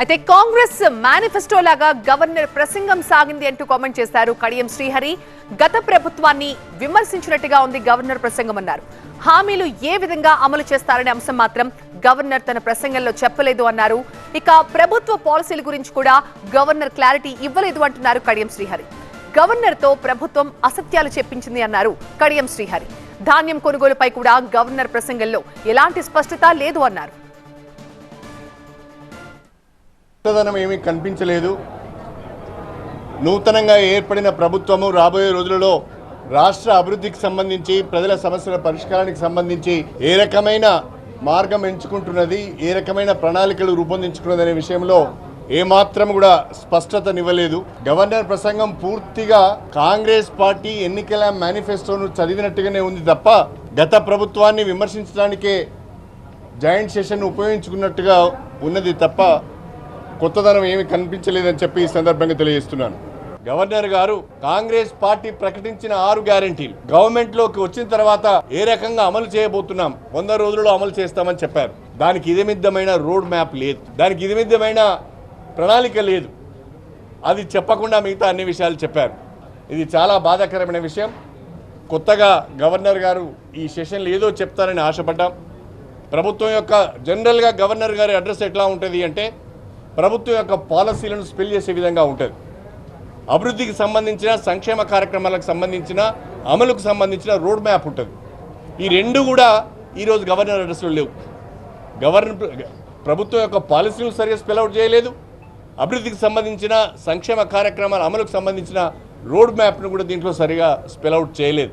అయితే కాంగ్రెస్ మేనిఫెస్టో లాగా గవర్నర్ ప్రసంగం సాగింది అంటూ కామెంట్ చేశారు కడియం శ్రీహరి. గత ప్రభుత్వాన్ని విమర్శించినట్టుగా ఉంది గవర్నర్ ప్రసంగం అన్నారు. హామీలు ఏ విధంగా అమలు చేస్తారనే అంశం మాత్రం గవర్నర్ తన ప్రసంగంలో చెప్పలేదు అన్నారు. ఇక ప్రభుత్వ పాలసీల గురించి కూడా గవర్నర్ క్లారిటీ ఇవ్వలేదు అంటున్నారు కడియం శ్రీహరి. గవర్నర్తో ప్రభుత్వం అసత్యాలు చెప్పించింది అన్నారు కడియం శ్రీహరి. ధాన్యం కొనుగోలుపై కూడా గవర్నర్ ప్రసంగంలో ఎలాంటి స్పష్టత లేదు అన్నారు. కొత్తదనం ఏమీ కనిపించలేదు. నూతనంగా ఏర్పడిన ప్రభుత్వము రాబోయే రోజులలో రాష్ట్ర అభివృద్ధికి సంబంధించి ప్రజల సమస్యల పరిష్కారానికి సంబంధించి ఏ రకమైన మార్గం ఎంచుకుంటున్నది ఏ రకమైన ప్రణాళికలు రూపొందించుకున్నది అనే విషయంలో ఏమాత్రం కూడా స్పష్టతనివ్వలేదు గవర్నర్ ప్రసంగం పూర్తిగా కాంగ్రెస్ పార్టీ ఎన్నికల మేనిఫెస్టోను చదివినట్టుగానే ఉంది తప్ప గత ప్రభుత్వాన్ని విమర్శించడానికే జాయింట్ సెషన్ ఉపయోగించుకున్నట్టుగా ఉన్నది తప్ప కొత్తదనం ఏమి కనిపించలేదని చెప్పి ఈ సందర్భంగా తెలియజేస్తున్నాను. గవర్నర్ గారు కాంగ్రెస్ పార్టీ ప్రకటించిన ఆరు గ్యారంటీలు. గవర్నమెంట్లోకి వచ్చిన తర్వాత ఏ రకంగా అమలు చేయబోతున్నాం? వంద రోజుల్లో అమలు చేస్తామని చెప్పారు. దానికి ఇదమిద్దమైన రోడ్ మ్యాప్ లేదు. దానికి ఇదమిద్దమైన ప్రణాళిక లేదు. అది చెప్పకుండా మిగతా అన్ని విషయాలు చెప్పారు. ఇది చాలా బాధాకరమైన విషయం. కొత్తగా గవర్నర్ గారు ఈ సెషన్లో ఏదో చెప్తారని ఆశపడ్డాం. ప్రభుత్వం యొక్క జనరల్గా గవర్నర్ గారి అడ్రస్ ఎట్లా ఉంటుంది అంటే ప్రభుత్వం యొక్క పాలసీలను స్పెల్ చేసే విధంగా ఉంటుంది. అభివృద్ధికి సంబంధించిన సంక్షేమ కార్యక్రమాలకు సంబంధించిన అమలుకు సంబంధించిన రోడ్ మ్యాప్ ఉంటుంది. ఈ రెండు కూడా ఈరోజు గవర్నర్ అడ్రస్లో లేవు. గవర్నర్ ప్రభుత్వం యొక్క పాలసీలు సరిగా స్పెల్ అవుట్ చేయలేదు. అభివృద్ధికి సంబంధించిన సంక్షేమ కార్యక్రమాల అమలుకు సంబంధించిన రోడ్ మ్యాప్ను కూడా దీంట్లో సరిగా స్పెల్ అవుట్ చేయలేదు.